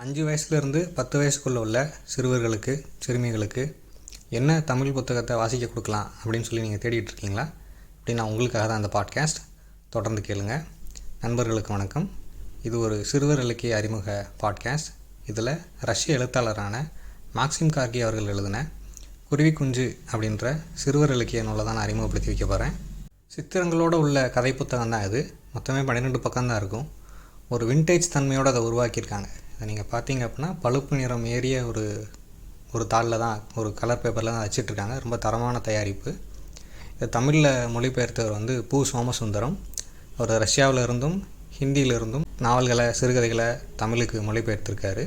அஞ்சு வயசுலேருந்து பத்து வயசுக்குள்ளே உள்ள சிறுவர்களுக்கு சிறுமிகளுக்கு என்ன தமிழ் புத்தகத்தை வாசிக்க கொடுக்கலாம் அப்படின்னு சொல்லி நீங்கள் தேடிட்டு இருக்கீங்களா? அப்படின்னா உங்களுக்காக தான் அந்த பாட்காஸ்ட் தொடர்ந்து கேளுங்க. நண்பர்களுக்கு வணக்கம். இது ஒரு சிறுவர் இலக்கிய அறிமுக பாட்காஸ்ட் இதில் ரஷ்ய எழுத்தாளரான மாக்சிம் கார்கி அவர்கள் எழுதின குருவி குஞ்சு அப்படின்ற சிறுவர் இலக்கிய நூலை தான் நான் அறிமுகப்படுத்தி வைக்க போகிறேன் சித்திரங்களோடு உள்ள கதை புத்தகம் தான் இது. மொத்தமே பன்னிரெண்டு பக்கம் தான் இருக்கும். ஒரு வின்டேஜ் தன்மையோடு அதை உருவாக்கியிருக்காங்க. அதை நீங்கள் பார்த்தீங்க அப்படின்னா பழுப்பு நிறம் ஏறிய ஒரு ஒரு தாளில் தான் ஒரு கலர் பேப்பரில் தான் வச்சிட்ருக்காங்க. ரொம்ப தரமான தயாரிப்பு. இது தமிழில் மொழிபெயர்த்தவர் வந்து பூ. சோமசுந்தரம். அவர் ரஷ்யாவில் இருந்தும் ஹிந்தியில இருந்தும் நாவல்களை சிறுகதைகளை தமிழுக்கு மொழிபெயர்த்திருக்காரு.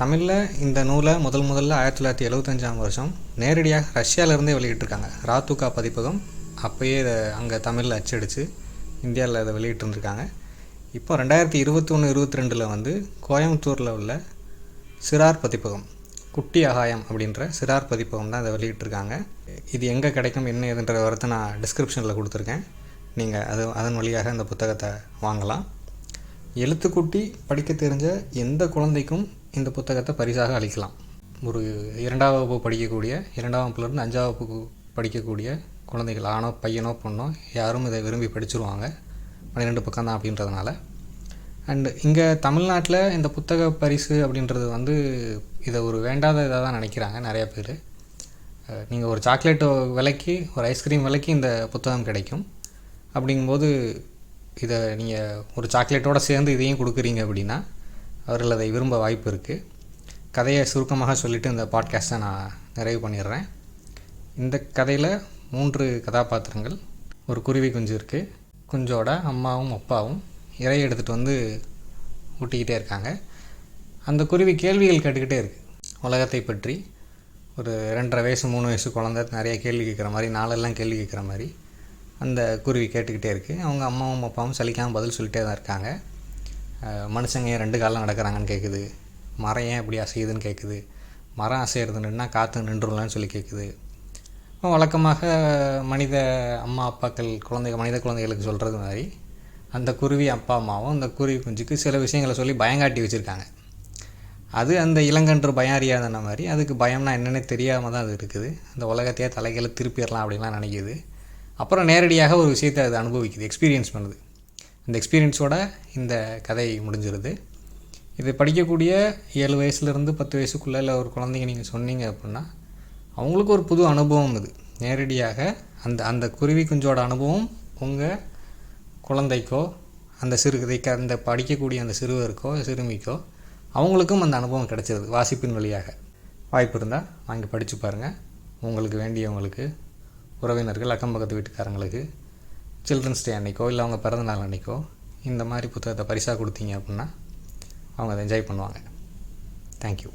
தமிழில் இந்த நூலை முதல் முதல்ல ஆயிரத்தி தொள்ளாயிரத்தி எழுபத்தஞ்சாம் வருஷம் நேரடியாக ரஷ்யாவிலேருந்தே வெளியிட்டிருக்காங்க. ராத்துகா பதிப்பகம் அப்போயே இதை அங்கே தமிழில் அச்சடித்து இந்தியாவில் இதை வெளியிட்டிருந்துருக்காங்க. இப்போ ரெண்டாயிரத்தி இருபத்தி ஒன்று இருபத்தி ரெண்டில் வந்து கோயம்புத்தூரில் உள்ள சிறார் பதிப்பகம் குட்டி அகாயம் அப்படின்ற சிறார் பதிப்பகம் தான் இதை வெளியிட்டிருக்காங்க. இது எங்கே கிடைக்கும் என்ன ஏதுன்ற வரத்தை நான் டிஸ்கிரிப்ஷனில் கொடுத்துருக்கேன். நீங்கள் அது அதன் வழியாக இந்த புத்தகத்தை வாங்கலாம். எழுத்துக்குட்டி படிக்க தெரிஞ்ச எந்த குழந்தைக்கும் இந்த புத்தகத்தை பரிசாக அளிக்கலாம். ஒரு இரண்டாம் வகுப்பு படிக்கக்கூடிய இரண்டாம் வகுப்புலேருந்து அஞ்சாம் வகுப்புக்கு படிக்கக்கூடிய குழந்தைகள் ஆணோ பையனோ பொண்ணோ யாரும் இதை விரும்பி படிச்சிருவாங்க. பன்னிரெண்டு பக்கம் தான் அப்படின்றதுனால. அண்டு இங்கே தமிழ்நாட்டில் இந்த புத்தக பரிசு அப்படின்றது வந்து இதை ஒரு வேண்டாத இதாக தான் நினைக்கிறாங்க நிறையா பேர். நீங்கள் ஒரு சாக்லேட் விலைக்கு ஒரு ஐஸ்கிரீம் விலைக்கு இந்த புத்தகம் கிடைக்கும். அப்படிங்கும்போது இதை நீங்கள் ஒரு சாக்லேட்டோடு சேர்ந்து இதையும் கொடுக்குறீங்க அப்படின்னா அவர்கள் அதை விரும்ப வாய்ப்பு இருக்குது கதையை சுருக்கமாக சொல்லிவிட்டு இந்த பாட்காஸ்ட்டை நான் நிறைவு பண்ணிடுறேன். இந்த கதையில் மூன்று கதாபாத்திரங்கள் ஒரு குருவி குஞ்சு இருக்குது குஞ்சோட அம்மாவும் அப்பாவும் இறையை எடுத்துகிட்டு வந்து ஊட்டிக்கிட்டே இருக்காங்க. அந்த குருவி கேள்விகள் கேட்டுக்கிட்டே இருக்குது உலகத்தை பற்றி ஒரு ரெண்டரை வயசு மூணு வயசு குழந்த நிறைய கேள்வி கேட்குற மாதிரி நாளெல்லாம் கேள்வி கேட்குற மாதிரி அந்த குருவி கேட்டுக்கிட்டே இருக்குது அவங்க அம்மாவும் அப்பாவும் சலிக்காமல் பதில் சொல்லிட்டே தான் இருக்காங்க. மனுஷங்க ஏன் ரெண்டு காலம் நடக்கிறாங்கன்னு கேட்குது மரம் ஏன் இப்படி அசையுதுன்னு கேட்குது மரம் அசையிறது நின்னா காற்று நின்றுலான்னு சொல்லி கேட்குது வழக்கமாக மனித அம்மா அப்பாக்கள் குழந்தைகள் மனித குழந்தைகளுக்கு சொல்கிறது மாதிரி அந்த குருவி அப்பா அம்மாவும் அந்த குருவி குஞ்சுக்கு சில விஷயங்களை சொல்லி பயங்காட்டி வச்சுருக்காங்க. அது அந்த இளங்கன்று பயம் அறியாதன மாதிரி அதுக்கு பயம்னா என்னென்னு தெரியாமல் தான் அது இருக்குது. அந்த உலகத்தையே தலைகளை திருப்பிடலாம் அப்படின்லாம் நினைக்கிது. அப்புறம் நேரடியாக ஒரு விஷயத்தை அது அனுபவிக்குது எக்ஸ்பீரியன்ஸ் பண்ணுது. அந்த எக்ஸ்பீரியன்ஸோட இந்த கதை முடிஞ்சிருது. இது படிக்கக்கூடிய ஏழு வயசுலேருந்து பத்து வயசுக்குள்ளே இல்லை ஒரு குழந்தைங்க நீங்கள் சொன்னீங்க அப்படின்னா அவங்களுக்கு ஒரு புது அனுபவம் இது நேரடியாக அந்த அந்த குருவி குஞ்சோட அனுபவம் உங்கள் குழந்தைக்கோ அந்த சிறுகதைக்கு அந்த படிக்கக்கூடிய அந்த சிறுவருக்கோ சிறுமிக்கோ அவங்களுக்கும் அந்த அனுபவம் கிடைச்சிருது வாசிப்பின் வழியாக. வாய்ப்பு இருந்தால் வாங்கி படித்து பாருங்கள் உங்களுக்கு வேண்டியவங்களுக்கு உறவினர்கள் அக்கம் பக்கத்து வீட்டுக்காரங்களுக்கு சில்ட்ரன்ஸ் டே அன்றைக்கோ இல்லை அவங்க பிறந்தநாள் அன்னைக்கோ இந்த மாதிரி புத்தகத்தை பரிசாக கொடுத்தீங்க அப்படின்னா அவங்க அதை என்ஜாய் பண்ணுவாங்க. தேங்க்யூ